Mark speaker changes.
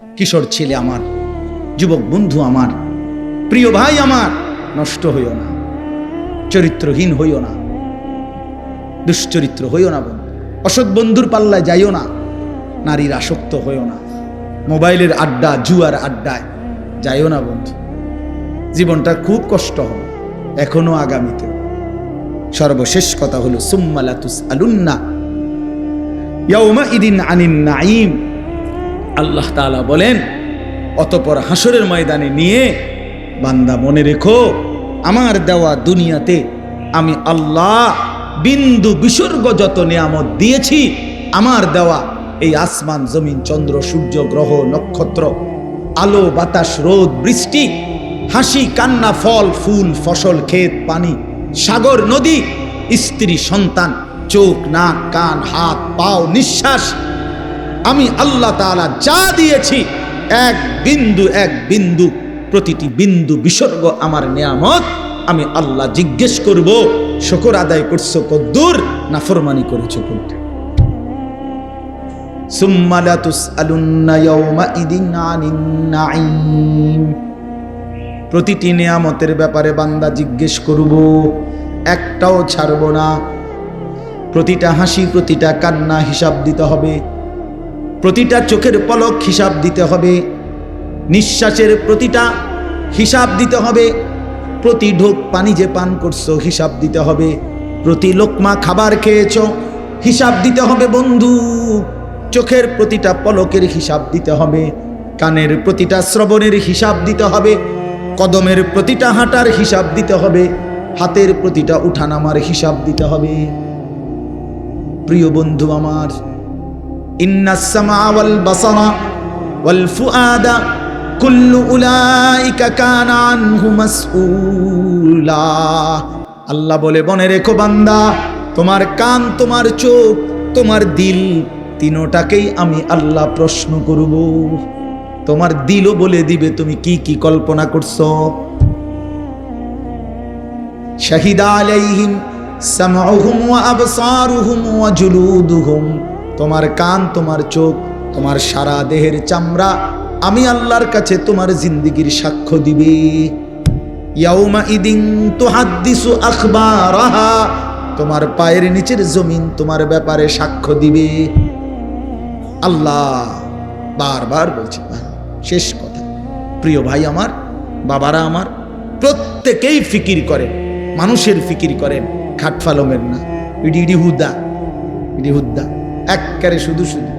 Speaker 1: কিশোর ছেলে আমার, যুবক বন্ধু আমার, প্রিয় ভাই আমার, নষ্ট হইও না, চরিত্রহীন হইও না, দুশ্চরিত্র হইও না বন্ধু, অসৎ বন্ধুর পাল্লায় যাইও না, নারীর আসক্ত হইও না, মোবাইলের আড্ডা, জুয়ার আড্ডায় যাইও না বন্ধু। জীবনটা খুব কষ্ট হবে, এখনও আগামীতে। সর্বশেষ কথা হলো সুম্মালাতুস আলুন্না ইয়াউমা ইদিন আনিন নাইম আল্লাহ তালা বলেন, অতপর হাসরের ময়দানে নিয়ে বান্দা মনে রেখো, আমার দেওয়া দুনিয়াতে আমি আল্লাহ বিন্দু বিসর্গ যত নিয়ামত দিয়েছি, আমার দেওয়া এই আসমান, জমিন, চন্দ্র, সূর্য, গ্রহ, নক্ষত্র, আলো, বাতাস, রোদ, বৃষ্টি, হাসি, কান্না, ফল, ফুল, ফসল, ক্ষেত, পানি, সাগর, নদী, স্ত্রী, সন্তান, চোখ, নাক, কান, হাত, পাও, নিঃশ্বাস আমি আল্লাহ তাআলা যা দিয়েছি, এক বিন্দু এক বিন্দু, প্রতিটি বিন্দু বিসর্গ আমার নিয়ামত, আমি আল্লাহ জিজ্ঞেস করব, শকর আদায় করছ কদ্দুর না ফরমানি করেছ নাঈম। প্রতিটি নিয়ামতের ব্যাপারে বান্দা জিজ্ঞেস করব, একটাও ছাড়ব না। প্রতিটা হাসি, প্রতিটা কান্না হিসাব দিতে হবে। প্রতিটা চোখের পলক হিসাব দিতে হবে। নিঃশ্বাসের প্রতিটা হিসাব দিতে হবে। প্রতি ঢোক পানি যে পান করছ, হিসাব দিতে হবে। প্রতি লোকমা খাবার খেয়েছ, হিসাব দিতে হবে বন্ধু। চোখের প্রতিটা পলকের হিসাব দিতে হবে। কানের প্রতিটা শ্রবণের হিসাব দিতে হবে। কদমের প্রতিটা হাঁটার হিসাব দিতে হবে। হাতের প্রতিটা উঠানামার হিসাব দিতে হবে। প্রিয় বন্ধু আমার ইন্নাসমা ওয়াল বাসারা ওয়াল ফুআদা কুল্লু উলাইকা কানা আনহু আল্লাহ বলে বনে রেখো বান্দা, তোমার কান, তোমার চোখ, তোমার দিল, তিনোটাকেই আমি আল্লাহ প্রশ্ন করব। তোমার দিলও বলে দিবে, তুমি কি কি কল্পনা করছ? শাহিদা আলাইহিম সামউহুম ওয়া আবসারুহুম ওয়া জুলুদুহুম। তোমার কান, তোমার চোখ, তোমার সারা দেহের চামড়া, আমি আল্লাহর কাছে তোমার জিন্দিগির সাক্ষ্য দিবে। আখবারাহা, তোমার পায়ের নিচের জমিন তোমার ব্যাপারে সাক্ষ্য দিবে। আল্লাহ, বারবার বলছি শেষ কথা। প্রিয় ভাই আমার, বাবারা আমার, প্রত্যেকেই ফিকির করেন মানুষের ফিকির করেন খাটফালমের না। ইডি ইডি হুদা, ইডি হুদ্দা এককারে শুধু শুধু।